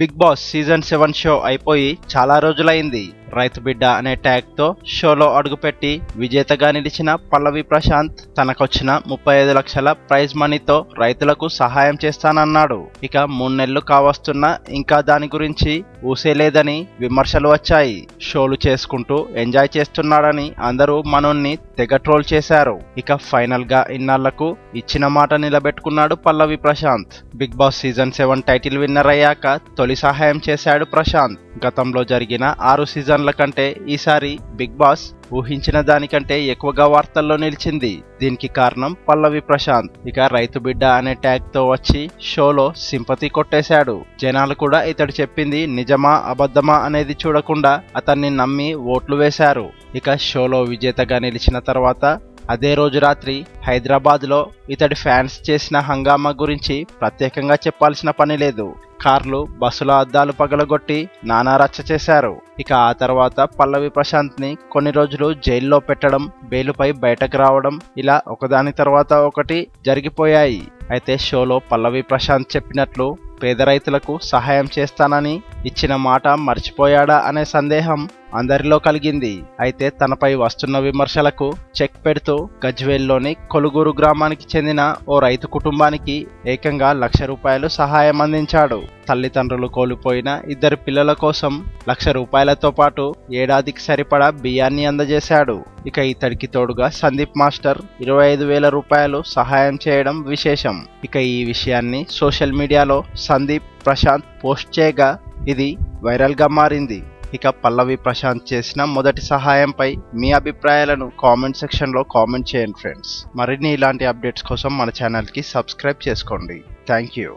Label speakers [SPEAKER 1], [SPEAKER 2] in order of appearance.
[SPEAKER 1] Bigg Boss season seven show అయిపోయి చాలా రోజులైంది. రైతు బిడ్డ అనే ట్యాగ్తో షోలో అడుగుపెట్టి విజేతగా నిలిచిన పల్లవి ప్రశాంత్ తనకొచ్చిన ముప్పై ఐదు లక్షల ప్రైజ్ మనీతో రైతులకు సహాయం చేస్తానన్నాడు. ఇక మూడు నెలలు కావస్తున్నా ఇంకా దాని గురించి ఊసేలేదని విమర్శలు వచ్చాయి. షోలు చేసుకుంటూ ఎంజాయ్ చేస్తున్నాడని అందరూ మనోన్ని తెగ ట్రోల్ చేశారు. ఇక ఫైనల్గా ఇన్నాళ్ళకు ఇచ్చిన మాట నిలబెట్టుకున్నాడు Pallavi Prashanth. Bigg Boss season seven title winner అయ్యాక తొలి సహాయం చేశాడు ప్రశాంత్. గతంలో జరిగిన ఆరు సీజన్ సీజన్ల కంటే ఈసారి బిగ్ బాస్ ఊహించిన దానికంటే ఎక్కువగా వార్తల్లో నిలిచింది. దీనికి కారణం పల్లవి ప్రశాంత్. ఇక రైతు బిడ్డ అనే ట్యాగ్తో వచ్చి షోలో సింపతి కొట్టేశాడు. జనాలు కూడా ఇతడు చెప్పింది నిజమా అబద్ధమా అనేది చూడకుండా అతన్ని నమ్మి ఓట్లు వేశారు. ఇక షోలో విజేతగా నిలిచిన తర్వాత అదే రోజు రాత్రి హైదరాబాద్లో ఇతడి ఫ్యాన్స్ చేసిన హంగామా గురించి ప్రత్యేకంగా చెప్పాల్సిన పని లేదు. కార్లు బస్సుల అద్దాలు పగలగొట్టి నానా రచ్చ చేశారు. ఇక ఆ తర్వాత పల్లవి ప్రశాంత్ని కొన్ని రోజులు జైల్లో పెట్టడం బెయిలుపై బయటకు రావడం ఇలా ఒకదాని తర్వాత ఒకటి జరిగిపోయాయి. అయితే షోలో పల్లవి ప్రశాంత్ చెప్పినట్లు పేద రైతులకు సహాయం చేస్తానని ఇచ్చిన మాట మర్చిపోయాడా అనే సందేహం అందరిలో కలిగింది. అయితే తనపై వస్తున్న విమర్శలకు చెక్ పెడుతూ గజ్వేల్లోని కొలుగూరు గ్రామానికి చెందిన ఓ రైతు కుటుంబానికి ఏకంగా లక్ష రూపాయలు సహాయం అందించాడు. తల్లిదండ్రులు కోల్పోయిన ఇద్దరు పిల్లల కోసం లక్ష రూపాయలతో పాటు ఏడాదికి సరిపడా బియ్యాన్ని అందజేశాడు. ఇక ఇతడికి తోడుగా సందీప్ మాస్టర్ ఇరవై ఐదు వేల రూపాయలు సహాయం చేయడం విశేషం. ఇక ఈ విషయాన్ని సోషల్ మీడియాలో సందీప్ ప్రశాంత్ పోస్ట్ చేయగా ఇది వైరల్గా మారింది. ఇక పల్లవి ప్రశాంత్ చేసిన మొదటి సహాయంపై మీ అభిప్రాయాలను కామెంట్ సెక్షన్లో కామెంట్ చేయండి ఫ్రెండ్స్. మరిన్ని ఇలాంటి అప్డేట్స్ కోసం మన ఛానల్కి సబ్స్క్రైబ్ చేసుకోండి. Thank you.